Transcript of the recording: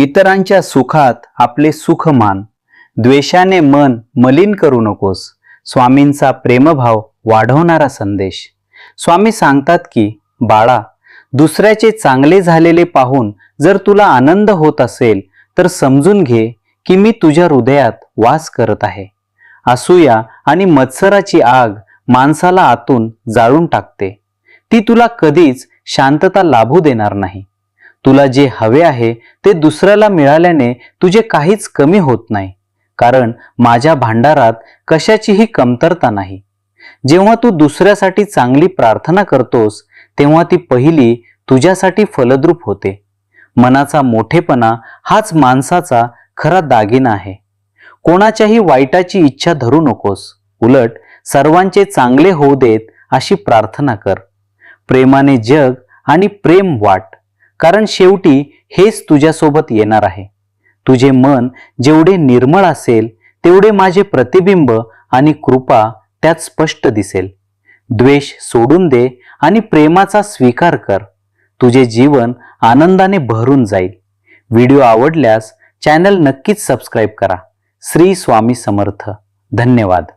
इतरांच्या सुखात आपले सुख मान. द्वेषाने मन मलिन करू नकोस. स्वामींचा प्रेमभाव वाढवणारा संदेश. स्वामी सांगतात की बाळा दुसऱ्याचे चांगले झालेले पाहून जर तुला आनंद होत असेल तर समजून घे की मी तुझ्या हृदयात वास करत आहे. असूया आणि मत्सराची आग माणसाला आतून जाळून टाकते. ती तुला कधीच शांतता लाभू देणार नाही. तुला जे हवे आहे ते दुसऱ्याला मिळाल्याने तुझे काहीच कमी होत नाही. कारण माझ्या भांडारात कशाचीही कमतरता नाही. जेव्हा तू दुसऱ्यासाठी चांगली प्रार्थना करतोस तेव्हा ती पहिली तुझ्यासाठी फलद्रूप होते. मनाचा मोठेपणा हाच माणसाचा खरा दागिना आहे. कोणाच्याही वाईटाची इच्छा धरू नकोस. उलट सर्वांचे चांगले होऊ देत अशी प्रार्थना कर. प्रेमाने जग आणि प्रेम वाट. कारण शेवटी हेच तुझ्यासोबत येणार आहे. तुझे मन जेवढे निर्मळ असेल तेवढे माझे प्रतिबिंब आणि कृपा त्यात स्पष्ट दिसेल. द्वेष सोडून दे आणि प्रेमाचा स्वीकार कर. तुझे जीवन आनंदाने भरून जाईल. व्हिडिओ आवडल्यास चॅनल नक्कीच सबस्क्राईब करा. श्री स्वामी समर्थ. धन्यवाद.